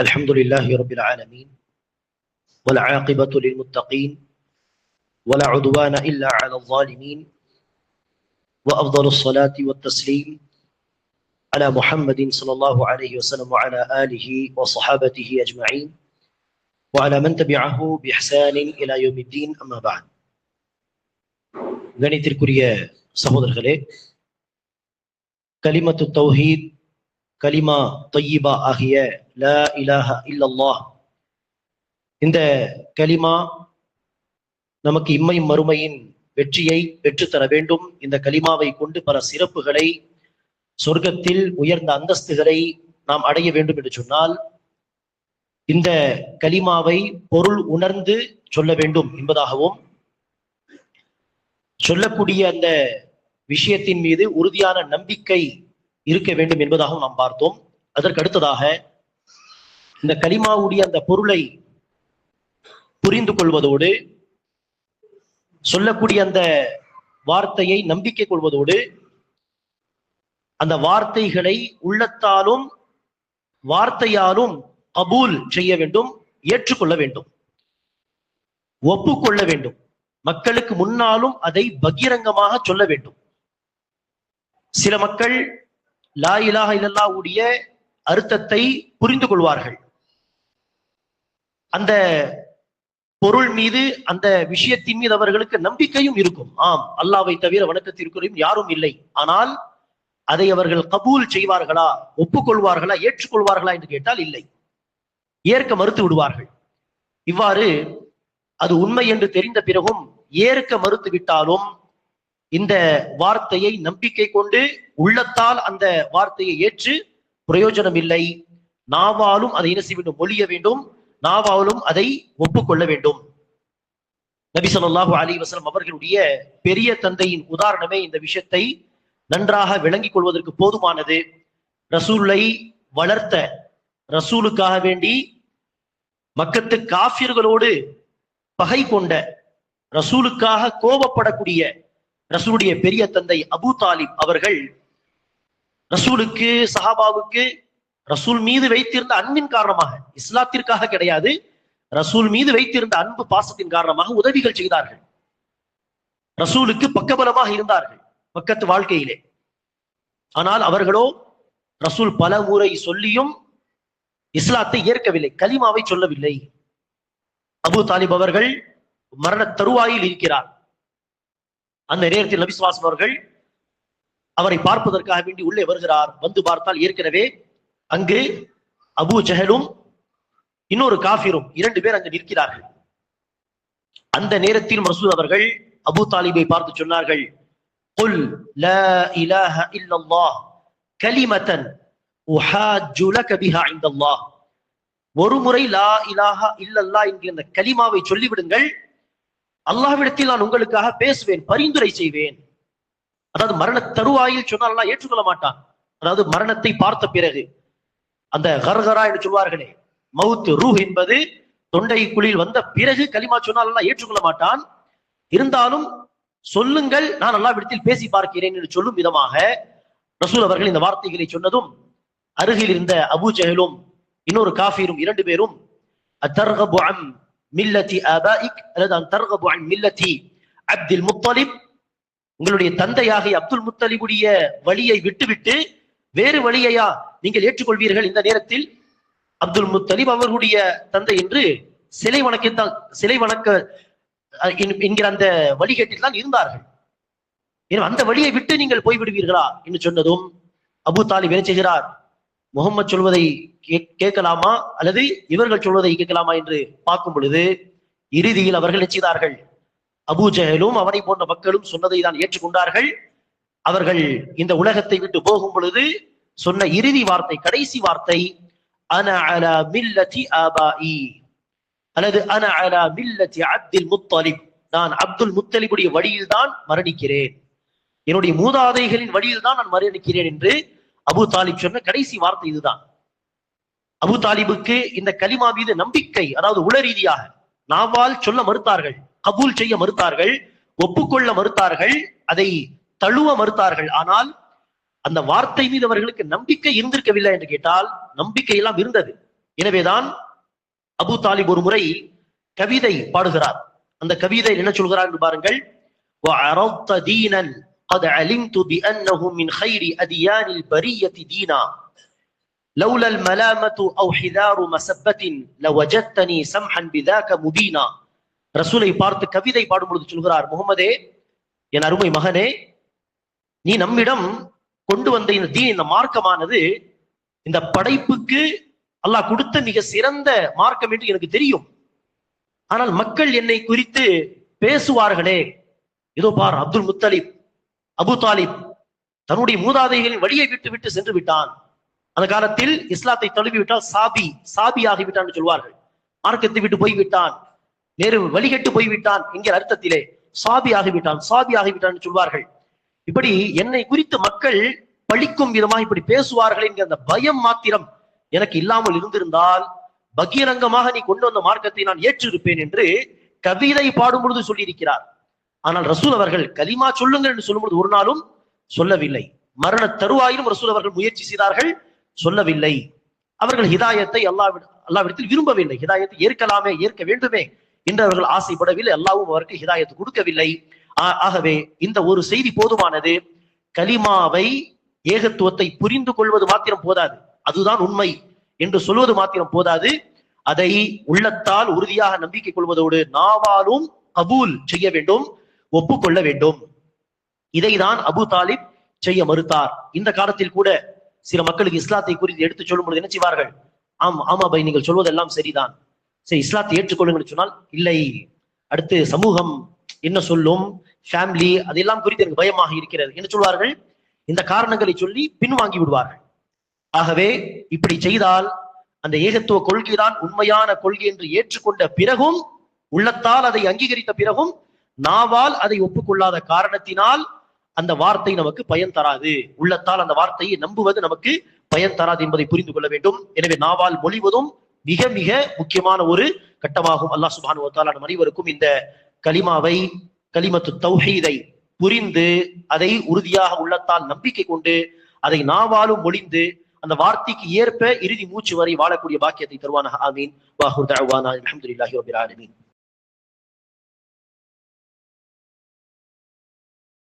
الحمد لله رب العالمين والعاقبة للمتقين ولا عدوان إلا على الظالمين وأفضل الصلاة والتسليم على محمد صلى الله عليه وسلم وعلى آله وصحابته أجمعين وعلى من تبعه بإحسان إلى يوم الدين أما بعد கணித்திற்குரிய சகோதரர்களே கலிமத்து தௌஹீத் கலிமா தொய்யிபா ஆகிய ல இலாஹ இல்லல்லாஹ் இந்த கலிமா நமக்கு இம்மையும் மறுமையின் வெற்றியை பெற்றுத்தர வேண்டும் இந்த கலிமாவை கொண்டு பல சிறப்புகளை சொர்க்கத்தில் உயர்ந்த அந்தஸ்துகளை நாம் அடைய வேண்டும் என்று சொன்னால் இந்த கலிமாவை பொருள் உணர்ந்து சொல்ல வேண்டும் என்பதாகவும் சொல்லக்கூடிய அந்த விஷயத்தின் மீது உறுதியான நம்பிக்கை இருக்க வேண்டும் என்பதாகவும் நாம் பார்த்தோம். அதற்கு அடுத்ததாக இந்த கலிமாவுடைய அந்த பொருளை புரிந்து கொள்வதோடு சொல்லக்கூடிய அந்த வார்த்தையை நம்பிக்கை கொள்வதோடு அந்த வார்த்தைகளை உள்ளத்தாலும் வார்த்தையாலும் கபூல் செய்ய வேண்டும் ஏற்றுக்கொள்ள வேண்டும். ஒப்புக்கொள்ள வேண்டும். மக்களுக்கு முன்னாலும் அதை பகிரங்கமாக சொல்ல வேண்டும். சில மக்கள் லா இலாக இல்லல்லாவுடைய அர்த்தத்தை புரிந்து கொள்வார்கள். அந்த பொருள் மீது அந்த விஷயத்தின் மீது அவர்களுக்கு நம்பிக்கையும் இருக்கும். ஆம் அல்லாவை தவிர வணக்கத்திற்குறையும் யாரும் இல்லை. ஆனால் அதை அவர்கள் கபூல் செய்வார்களா ஒப்புக்கொள்வார்களா ஏற்றுக்கொள்வார்களா என்று கேட்டால் இல்லை. ஏற்க மறுத்து விடுவார்கள். இவ்வாறு அது உண்மை என்று தெரிந்த பிறகும் ஏற்க மறுத்து விட்டாலும் இந்த வார்த்தையை நம்பிக்கை கொண்டு உள்ளத்தால் அந்த வார்த்தையை ஏற்று பிரயோஜனம் இல்லை. நாவாலும் அதை என்ன செய்ய வேண்டும்? ஒழிய வேண்டும். நாவாலும் அதை ஒப்புக்கொள்ள வேண்டும். நபி சொல்லாஹு அலி வசலம் அவர்களுடைய பெரிய தந்தையின் உதாரணமே இந்த விஷயத்தை நன்றாக விளங்கிக் கொள்வதற்கு போதுமானது. ரசூலை வளர்த்த ரசூலுக்காக வேண்டி மக்கத்து காஃபியர்களோடு பகை கொண்ட ரசூலுக்காக கோபப்படக்கூடிய ரசூலுடைய பெரிய தந்தை அபு தாலிப் அவர்கள் ரசூலுக்கு சஹாபாவுக்கு ரசூல் மீது வைத்திருந்த அன்பின் காரணமாக இஸ்லாத்திற்காக கிடையாது ரசூல் மீது வைத்திருந்த அன்பு பாசத்தின் காரணமாக உதவிகள் செய்தார்கள். ரசூலுக்கு பக்கபலமாக இருந்தார்கள். பக்கத்து வாழ்க்கையிலே. ஆனால் அவர்களோ ரசூல் பல முறை சொல்லியும் இஸ்லாத்தை ஏற்கவில்லை கலிமாவை சொல்லவில்லை. அபு தாலிப் அவர்கள் மரண தருவாயில் இருக்கிறார். அந்த நேரத்தில் நபிசுவாசம் அவர்கள் அவரை பார்ப்பதற்காக வேண்டி உள்ளே வருகிறார். வந்து பார்த்தால் ஏற்கனவே அங்கு அபு ஜஹலும் இன்னொரு காஃபிரும் இரண்டு பேர் அங்கு நிற்கிறார்கள். அந்த நேரத்தில் மசூத் அவர்கள் அபு தாலிபை பார்த்து சொன்னார்கள். குல் லா இலாஹ இல்லல்லாஹ் கலிமத்தன் உஹாஜ்ஜு லக பிஹா இந்தல்லாஹ் ஒரு முறை லா இலாஹா இல்லல்லா என்கிற அந்த கலிமாவை சொல்லிவிடுங்கள். அல்லாஹ்விடத்தில் நான் உங்களுக்காக பேசுவேன் பரிந்துரை செய்வேன். அதாவது மரண தருவாயில் சொன்னால் அல்லாஹ் ஏற்றுக்கொள்ள மாட்டான். அதாவது மரணத்தை பார்த்த பிறகு. அந்த கர்கரா என்று சொல்வார்களே மவுத் ரூஹ் என்பது தொண்டைக்குழியில் வந்த பிறகு கலிமா சொன்னால் அல்லாஹ் ஏற்றுக்கொள்ள மாட்டான். இருந்தாலும் சொல்லுங்கள் நான் அல்லாவிடத்தில் பேசி பார்க்கிறேன் என்று சொல்லும் விதமாக ரசூல் அவர்கள் இந்த வார்த்தைகளை சொன்னதும் அருகில் இருந்த அபு ஜஹலும் இன்னொரு காஃபீரும் இரண்டு பேரும் அத்தர்கபு அன் மில்லத்தி அபாயிக் அல்லது அன் தர்கபு அன் மில்லத்தி அப்துல் முத்தலிப் உங்களுடைய தந்தையாகி அப்துல் முத்தலிபுடைய வழியை விட்டுவிட்டு வேறு வழியையா நீங்கள் ஏற்றுக்கொள்வீர்கள் இந்த நேரத்தில்? அப்துல் முத்தலிப் அவர்களுடைய தந்தை என்று சிலை வணக்கத்தான் சிலை வணக்க என்கிற அந்த வழிகேட்டில் தான் இருந்தார்கள் அந்த வழியை விட்டு நீங்கள் போய்விடுவீர்களா? என்று சொன்னதும் அபு தாலிப் என்ன செய்கிறார்? முகமது சொல்வதை கேட்கலாமா? அல்லது இவர்கள் சொல்வதை கேட்கலாமா என்று பார்க்கும் பொழுது இறுதியில் அவர்கள் செய்தார்கள்? அபு ஜஹலும் அவனை போன்ற மக்களும் சொன்னதை தான் ஏற்றுக்கொண்டார்கள். அவர்கள் இந்த உலகத்தை விட்டு போகும் பொழுது சொன்ன இறுதி வார்த்தை கடைசி வார்த்தை அன அலா மில்லதி ஆபாஇ அல்லது அன அலா அப்துல் முத்தலிப் நான் அப்துல் முத்தலிபுடைய வழியில் தான் மரணிக்கிறேன். என்னுடைய மூதாதைகளின் வழியில் தான் நான் மரணிக்கிறேன் என்று அபு தாலிப் சொன்ன கடைசி வார்த்தை இதுதான். அபு தாலிபுக்கு இந்த கலிமா மீது நம்பிக்கை அதாவது உள ரீதியாக நாவால் சொல்ல மறுத்தார்கள் கபூல் செய்ய மறுத்தார்கள் ஒப்புக்கொள்ள மறுத்தார்கள் அதை தழுவ மறுத்தார்கள். ஆனால் அந்த வார்த்தை மீது அவர்களுக்கு நம்பிக்கை இருந்திருக்கவில்லை என்று கேட்டால் நம்பிக்கை எல்லாம் இருந்தது. எனவேதான் அபு தாலிப் ஒரு முறை கவிதை பாடுகிறார் அந்த கவிதை என்ன சொல்கிறார் என்று பாருங்கள் وعرضت دينا قد علمت بأنه من خير أديان البرية دينا لولا الملامة أو حذار مسبة لوجدتني سمحا بذاك مبينا ரசூலை பார்த்து கவிதை பாடும் பொழுது சொல்கிறார் முகமதே என் அருமை மகனே நீ நம்மிடம் கொண்டு வந்த இந்த தீ இந்த மார்க்கமானது இந்த படைப்புக்கு அல்லாஹ் கொடுத்த மிக சிறந்த மார்க்கம் என்று எனக்கு தெரியும். ஆனால் மக்கள் என்னை குறித்து பேசுவார்களே. இதோ பார் அப்துல் முத்தலிப் அபு தாலிப் தன்னுடைய மூதாதைகளின் வழியை விட்டு விட்டு சென்று விட்டான். அந்த காலத்தில் இஸ்லாத்தை தழுவி விட்டால் சாபி சாபி ஆகிவிட்டான் சொல்வார்கள். மார்க்கத்தை விட்டு போய்விட்டான் வேறு வழிகட்டு போய்விட்டான் என்கிற அர்த்தத்திலே சாபி ஆகிவிட்டான் சாபி ஆகிவிட்டான் சொல்வார்கள். இப்படி என்னை குறித்து மக்கள் பழிக்கும் விதமாக இப்படி பேசுவார்கள் என்கிற அந்த பயம் மாத்திரம் எனக்கு இல்லாமல் இருந்திருந்தால் பகிரங்கமாக நீ கொண்டு வந்த மார்க்கத்தை நான் ஏற்றிருப்பேன் என்று கவிதை பாடும் பொழுது சொல்லியிருக்கிறார். ஆனால் ரசூல் அவர்கள் கலிமா சொல்லுங்கள் என்று சொல்லும்பொழுது ஒரு நாளும் சொல்லவில்லை. மரண தருவாயிலும் ரசூல் அவர்கள் முயற்சி செய்தார்கள் சொல்லவில்லை. அவர்கள் ஹிதாயத்தை அல்லாஹ் அல்லாவிடத்தில் விரும்பவில்லை. ஹிதாயத்தை ஏற்கலாமே ஏற்க வேண்டுமே என்று அவர்கள் ஆசைப்படவில்லை. அல்லாவும் அவருக்கு ஹிதாயத்தை கொடுக்கவில்லை. ஆகவே இந்த ஒரு செய்தி போதுமானது. கலிமாவை ஏகத்துவத்தை புரிந்து கொள்வது மாத்திரம் போதாது. அதுதான் உண்மை என்று சொல்வது மாத்திரம் போதாது. அதை உள்ளத்தால் உறுதியாக நம்பிக்கை கொள்வதோடு நாவாலும் கபூல் செய்ய வேண்டும் ஒப்புக்கொள்ள வேண்டும். இதைதான் அபு தாலிப் செய்ய மறுத்தார். இந்த காலத்தில் கூட சில மக்களுக்கு இஸ்லாத்தை குறித்து எடுத்து சொல்லும் பொழுது என்ன செய்வார்கள்? ஆம் ஆமா பை நீங்கள் சொல்வதெல்லாம் சரிதான். சரி இஸ்லாத்தை ஏற்றுக்கொள்ளுங்கன்னு சொன்னால் இல்லை. அடுத்து சமூகம் என்ன சொல்லும்? ஃபேமிலி அதெல்லாம் குறித்து எனக்கு பயமாக இருக்கிறது என்ன சொல்வார்கள். இந்த காரணங்களை சொல்லி பின்வாங்கி விடுவார்கள். ஆகவே இப்படி செய்தால் அந்த ஏகத்துவ கொள்கைதான் உண்மையான கொள்கை என்று ஏற்றுக்கொண்ட பிறகும் உள்ளத்தால் அதை அங்கீகரித்த பிறகும் நாவால் அதை ஒப்புக்கொள்ளாத காரணத்தினால் அந்த வார்த்தை நமக்கு பயன் தராது. உள்ளத்தால் அந்த வார்த்தையை நம்புவது நமக்கு பயன் தராது என்பதை புரிந்து கொள்ள வேண்டும். எனவே நாவால் மொழிவதும் மிக மிக முக்கியமான ஒரு கட்டமாகும். அல்லாஹ் சுப்ஹானஹு வ நம் அனைவருக்கும் இந்த கலிமாவை கலிமத்து தௌஹீதை புரிந்து அதை உறுதியாக உள்ளத்தால் நம்பிக்கை கொண்டு அதை நாவாலும் மொழிந்து அந்த வார்த்தைக்கு ஏற்ப இறுதி மூச்சு வரை வாழக்கூடிய பாக்கியத்தை தருவானா ஆமீன். வாஹுர் தஅவானா. அலமதுல்லாஹி ரப்பில் ஆலமீன்.